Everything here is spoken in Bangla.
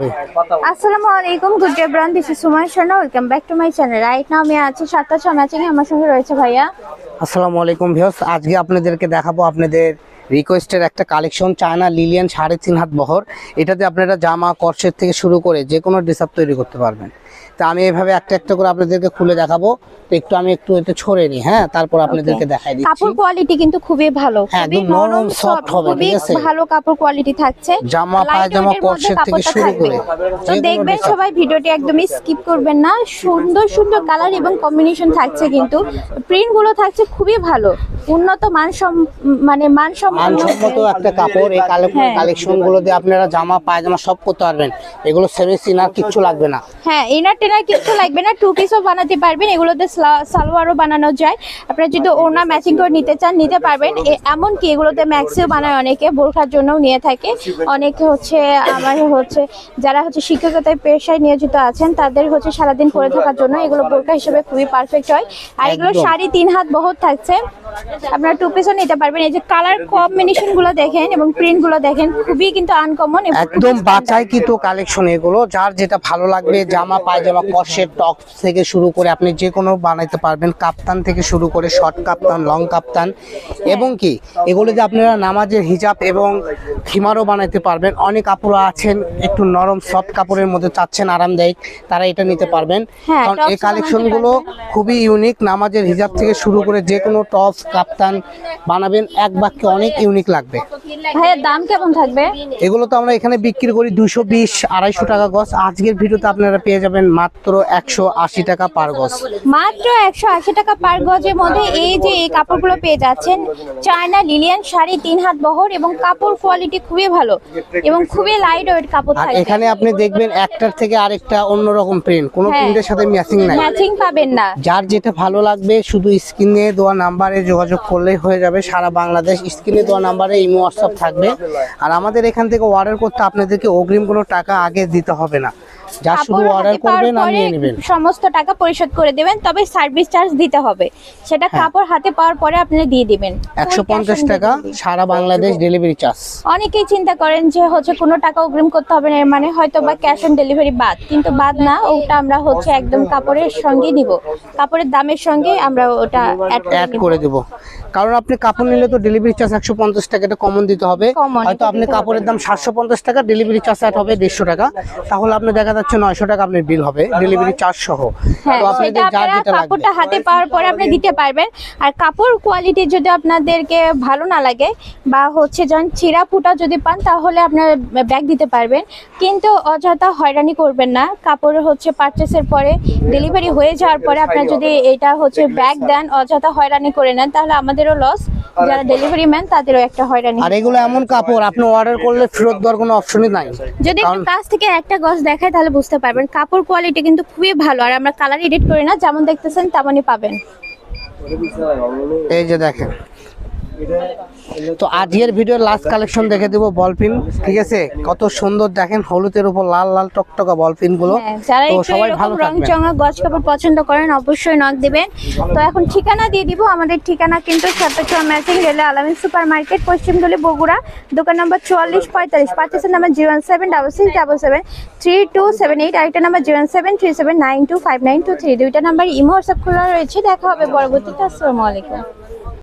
আসসালামু আলাইকুম good day bran this is Suman Sharma welcome back to my channel right now আমি আছি সাতটা ছ ম্যাচিং আমার সঙ্গে রয়েছে ভাইয়া। আসসালামু আলাইকুম ভিউস আজকে আপনাদেরকে দেখাবো আপনাদের রিকোয়েস্টের একটা কালেকশন চায়না লিলিয়ান সাড়ে তিন হাত বহর। এটাতে আপনারা জামা কর্সের থেকে শুরু করে যে কোনো ড্রেস আপ তৈরি করতে পারবেন। তা আমি এভাবে একটা একটা করে আপনাদেরকে খুলে দেখাবো। তো একটু আমি একটু এতে ছড়ে নিই হ্যাঁ? তারপর আপনাদেরকে দেখাই দিচ্ছি। কাপড় কোয়ালিটি কিন্তু খুবই ভালো। হ্যাঁ, খুবই একদম নরম, soft হবে, ঠিক আছে? ভালো কাপড় কোয়ালিটি থাকছে। জামা, পায়জামা, corset থেকে শুরু করে তো দেখবেন সবাই ভিডিওটি একদমই স্কিপ করবেন না। সুন্দর সুন্দর কালার এবং কম্বিনেশন থাকছে কিন্তু। প্রিন্টগুলো থাকছে খুবই ভালো। উন্নত মানসম মানে মানসম্পন্ন মানসম্মত একটা কাপড় এই হ্যাঁ। কালেকশনগুলো দিয়ে আপনারা জামা পায়জামা সব করতে পারবেন। এগুলো সেমি সিনার কিচ্ছু লাগবে না। হ্যাঁ ইনার টেনার কিছু লাগবে না। টু পিসও বানাতে পারবেন। এগুলোতে সালোয়ার- সালোয়ারও বানানো যায়। আপনারা যদি ওনা ম্যাচিং করে নিতে চান নিতে পারবেন। এ- এমনকি এগুলোতে ম্যাক্সিও বানায় অনেকে। বোরখার জন্যও নিয়ে থাকে। অনেকে হচ্ছে আমার হচ্ছে যারা হচ্ছে শিক্ষকতায় পেশায় নিয়োজিত আছেন তাদের হচ্ছে সারাদিন পরে থাকার জন্য এগুলো বোরখা হিসেবে খুবই পারফেক্ট হয়। আর এগুলো শাড়ি তিন হাত বহর থাকছে। আপনারা টু পিসও নিতে পারবেন। এই যে কালার কম্বিনেশনগুলো দেখেন এবং প্রিন্টগুলো দেখেন খুবই কিন্তু আনকমন একদম বাছাইকৃত কালেকশন এগুলো যার যেটা ভালো লাগবে জামা পায়জামা কষের টপ থেকে শুরু করে আপনি যে কোনো বানাইতে পারবেন কাপ্তান থেকে শুরু করে শর্ট কাপ্তান লং কাপ্তান এবং কি এগুলো যে আপনারা নামাজের হিজাব এবং খিমারও বানাইতে পারবেন অনেক কাপড় আছেন একটু নরম সফট কাপড়ের মধ্যে চাচ্ছেন আরামদায়ক তারা এটা নিতে পারবেন। হ্যাঁ, কারণ এই tops ও কালেকশন বানাতে গুলো খুবই ইউনিক নামাজের হিজাব থেকে শুরু করে যে কোনো টপ কাপ্তান বানাবেন এক বাক্যে অনেক ইউনিক লাগবে। ভাইয়ের দাম কেমন থাকবে? এগুলো তো আমরা এখানে বিক্রি করি দুশো বিশ আড়াইশো টাকা গজ। আজকের ভিডিওতে আপনারা পেয়ে যাবেন মাত্র একশো আশি টাকা পার গজ। মাত্র একশো আশি টাকা পার গজের মধ্যে এই যে এই কাপড়গুলো পেয়ে যাচ্ছেন চায়না লিলিয়ান শাড়ি তিন হাত বহর এবং কাপড় কোয়ালিটি খুবই ভালো এবং খুবই লাইট ওয়েট কাপড় থাকবে। এখানে আপনি দেখবেন একটার থেকে আরেকটা অন্যরকম প্রিন্ট কোনো হ্যাঁ। প্রিন্টের সাথে ম্যাচিং নাই। ম্যাচিং পাবেন না। যার যেটা ভালো লাগবে শুধু স্ক্রিনে দেওয়া নাম্বারে যোগাযোগ করলেই হয়ে যাবে। সারা বাংলাদেশ স্ক্রিনে দেওয়া নাম্বারে ইমো হোয়াটসঅ্যাপ থাকবে। আর আমাদের এখান থেকে অর্ডার করতে আপনাদেরকে অগ্রিম কোনো টাকা আগে দিতে হবে না। যা শুধু অর্ডার করবেন আর নিয়ে নেবেন। সমস্ত টাকা পরিশোধ করে দেবেন তবে সার্ভিস চার্জ দিতে হবে। সেটা হ্যাঁ। কাপড় হাতে পাওয়ার পরে আপনি দিয়ে দিবেন। একশো Full cash পঞ্চাশ on টাকা সারা বাংলাদেশ ডেলিভারি চার্জ অনেকেই চিন্তা করেন যে হচ্ছে কোনো টাকা অগ্রিম করতে হবে না এর মানে হয়তো বা ক্যাশ অন ডেলিভারি বাদ। কিন্তু বাদ না ওটা আমরা হচ্ছে একদম কাপড়ের সঙ্গে নিব কাপড়ের দামের সঙ্গে আমরা ওটা অ্যাড করে দেবো। কারণ আপনি কাপড় নিলে তো ডেলিভারি চার্জ একশো পঞ্চাশ টাকা এটা কমন দিতে হবে। হয়তো আপনি কাপড়ের দাম সাতশো পঞ্চাশ টাকা ডেলিভারি চার্জ অ্যাড হবে দেড়শো টাকা। তাহলে আপনি দেখা যাচ্ছে নয়শো টাকা আপনার বিল হবে ডেলিভারি চার্জ সহ। হ্যাঁ তো আপনাদের যার যেটা লাগবে। কাপড়টা হাতে পাওয়ার পরে আপনি দিতে পারবেন। আর কাপড় কোয়ালিটি যদি আপনাদেরকে ভালো না লাগে বা হচ্ছে যখন চিরা ফুটা যদি পান তাহলে আপনার ব্যাগ দিতে পারবেন। কিন্তু অযথা হয়রানি করবেন না। কাপড় হচ্ছে পারচেসের পরে ডেলিভারি হয়ে যাওয়ার পরে আপনার যদি এটা হচ্ছে ব্যাগ দেন অযথা হয়রানি করে নেন তাহলে আমাদেরও লস যারা ডেলিভারি ম্যান তাদেরও একটা হয়রানি। আর এগুলো এমন কাপড় আপনি অর্ডার করলে ফেরত দেওয়ার কোনো অপশনই নাই। যদি একটু কাছ থেকে একটা গজ দেখায় তাহলে বুঝতে পারবেন। কাপড় কোয়ালিটি কিন্তু খুবই ভালো। আর আমরা কালার এডিট করি না, যেমন দেখতেছেন তেমনই পাবেন। এই যে দেখেন তো আজকের ভিডিওর লাস্ট কালেকশন দেখে দেবো বল পিন ঠিক আছে? কত সুন্দর দেখেন হলুদের উপর লাল লাল টকটকা বল পিনগুলো। হ্যাঁ, তো সবাই ভালো রং চঙা গজ কাপড় পছন্দ করেন অবশ্যই নক দিবেন। তো এখন ঠিকানা দিয়ে দিব আমাদের ঠিকানা কিন্তু সাতটা ম্যাচিং রেলে আলামিন সুপার মার্কেট পশ্চিমগলি বগুড়া দোকান নম্বর চুয়াল্লিশ পঁয়তাল্লিশ পার্টিসের number zero seven double six double seven three two seven eight আরেকটা number zero seven three seven nine two five nine two three দুইটা নাম্বার ইমো হোয়াটসঅ্যাপ খোলা রয়েছে দেখা হবে পরবর্তীতে আসসালামু আলাইকুম।